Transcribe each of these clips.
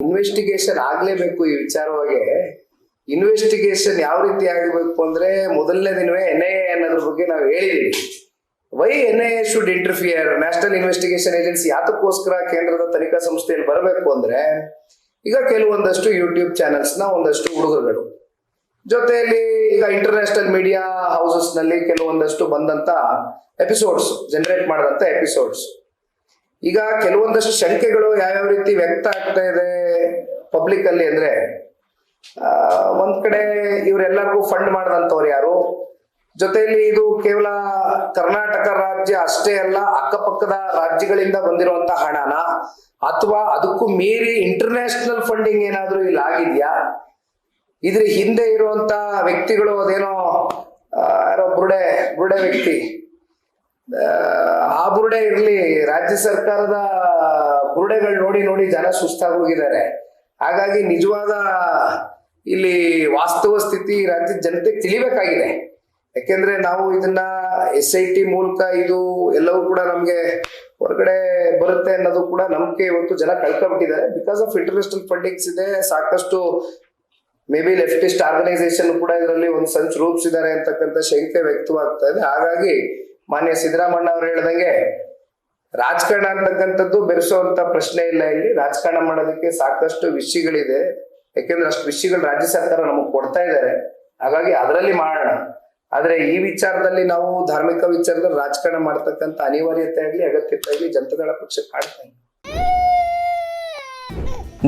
Investigation ಆಗ್ಲೇಬೇಕು ಈ ವಿಚಾರವಾಗಿ. Investigation ಯಾವ ರೀತಿ ಆಗಬೇಕು ಅಂದ್ರೆ ಮೊದಲನೇ ದಿನವೇ ಎನ್ ಐ ಎ ಅನ್ನೋದ್ರ ಬಗ್ಗೆ ನಾವು ಹೇಳಿದೀವಿ. Why N I A should interfere national investigation agency ಯಾತಕ್ಕೋಸ್ಕರ ಕೇಂದ್ರದ ತನಿಖಾ ಸಂಸ್ಥೆಯಲ್ಲಿ ಬರಬೇಕು ಅಂದ್ರೆ ಈಗ ಕೆಲವೊಂದಷ್ಟು ಯೂಟ್ಯೂಬ್ ಚಾನೆಲ್ಸ್ನ ಒಂದಷ್ಟು ಹುಡುಗರುಗಳು. ಜೊತೆಯಲ್ಲಿ ಈಗ ಇಂಟರ್ನ್ಯಾಷನಲ್ ಮೀಡಿಯಾ ಹೌಸಸ್ನಲ್ಲಿ ಕೆಲವೊಂದಷ್ಟು ಬಂದಂತ ಎಪಿಸೋಡ್ಸ್ ಜನರೇಟ್ ಮಾಡಿದಂತ ಎಪಿಸೋಡ್ಸ್ ಈಗ ಕೆಲವೊಂದಷ್ಟು ಶಂಕೆಗಳು ಯಾವ್ಯಾವ ರೀತಿ ವ್ಯಕ್ತ ಆಗ್ತಾ ಇದೆ ಪಬ್ಲಿಕ್ ಅಲ್ಲಿ ಅಂದ್ರೆ ಒಂದ್ ಕಡೆ ಇವರೆಲ್ಲರಿಗೂ ಫಂಡ್ ಮಾಡಿದಂತವ್ರು ಯಾರು? ಜೊತೆಯಲ್ಲಿ ಇದು ಕೇವಲ ಕರ್ನಾಟಕ ರಾಜ್ಯ ಅಷ್ಟೇ ಅಲ್ಲ, ಅಕ್ಕಪಕ್ಕದ ರಾಜ್ಯಗಳಿಂದ ಬಂದಿರುವಂತ ಹಣನ, ಅಥವಾ ಅದಕ್ಕೂ ಮೀರಿ ಇಂಟರ್ನ್ಯಾಷನಲ್ ಫಂಡಿಂಗ್ ಏನಾದ್ರೂ ಇಲ್ಲಿ ಆಗಿದ್ಯಾ? ಇದ್ರ ಹಿಂದೆ ಇರುವಂತ ವ್ಯಕ್ತಿಗಳು ಅದೇನೋ ಯಾರೋ ಬುರುಡೆ ಬುರುಡೆ ವ್ಯಕ್ತಿ ಬುರುಡೆ ಇರಲಿ, ರಾಜ್ಯ ಸರ್ಕಾರದ ಬುರುಡೆಗಳು ನೋಡಿ ನೋಡಿ ಜನ ಸುಸ್ತಾಗಿ ಹೋಗಿದ್ದಾರೆ ಹಾಗಾಗಿ ನಿಜವಾದ ಇಲ್ಲಿ ವಾಸ್ತವ ಸ್ಥಿತಿ ರಾಜ್ಯದ ಜನತೆ ತಿಳಿಬೇಕಾಗಿದೆ. ಯಾಕೆಂದ್ರೆ ನಾವು ಇದನ್ನ ಎಸ್ ಐ ಟಿ ಮೂಲಕ ಇದು ಎಲ್ಲವೂ ಕೂಡ ನಮ್ಗೆ ಹೊರಗಡೆ ಬರುತ್ತೆ ಅನ್ನೋದು ಕೂಡ ನಂಬಿಕೆ ಇವತ್ತು ಜನ ಕಳ್ಕೊಂಡ್ಬಿಟ್ಟಿದ್ದಾರೆ ಬಿಕಾಸ್ ಆಫ್ ಇಂಟರ್ನ್ಯಾಷನಲ್ ಫಂಡಿಂಗ್ಸ್ ಇದೆ, ಸಾಕಷ್ಟು ಮೇ ಬಿ ಲೆಫ್ಟಿಸ್ಟ್ ಆರ್ಗನೈಸೇಷನ್ ಕೂಡ ಇದರಲ್ಲಿ ಒಂದು ಸಂಚು ರೂಪಿಸಿದ್ದಾರೆ ಅಂತಕ್ಕಂಥ ಶಂಕೆ ವ್ಯಕ್ತವಾಗ್ತಾ ಇದೆ. ಹಾಗಾಗಿ ಮಾನ್ಯ ಸಿದ್ದರಾಮಣ್ಣ ಅವ್ರು ಹೇಳ್ದಂಗೆ, ರಾಜಕಾರಣ ಅಂತಕ್ಕಂಥದ್ದು ಬೆರೆಸುವಂತ ಪ್ರಶ್ನೆ ಇಲ್ಲ ಇಲ್ಲಿ. ರಾಜಕಾರಣ ಮಾಡೋದಕ್ಕೆ ಸಾಕಷ್ಟು ವಿಷಯಗಳಿದೆ. ಯಾಕೆಂದ್ರೆ ಅಷ್ಟು ವಿಷಯಗಳು ರಾಜ್ಯ ಸರ್ಕಾರ ನಮಗೆ ಕೊಡ್ತಾ ಇದ್ದಾರೆ ಹಾಗಾಗಿ ಅದರಲ್ಲಿ ಮಾಡೋಣ. ಆದ್ರೆ ಈ ವಿಚಾರದಲ್ಲಿ ನಾವು ಧಾರ್ಮಿಕ ವಿಚಾರದಲ್ಲಿ ರಾಜಕಾರಣ ಮಾಡ್ತಕ್ಕಂಥ ಅನಿವಾರ್ಯತೆ ಆಗ್ಲಿ, ಅಗತ್ಯತೆ ಆಗ್ಲಿ ಜನತಾದಳ ಪಕ್ಷ ಕಾಣ್ತಾ ಇಲ್ಲ.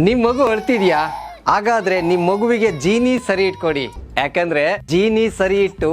ನಿಮ್ ಮಗು ಅಳ್ತಿದ್ಯಾ ಹಾಗಾದ್ರೆ ನಿಮ್ ಮಗುವಿಗೆ ಜೀನಿ ಸರಿ ಇಟ್ಕೊಡಿ. ಯಾಕಂದ್ರೆ ಜೀನಿ ಸರಿ ಇಟ್ಟು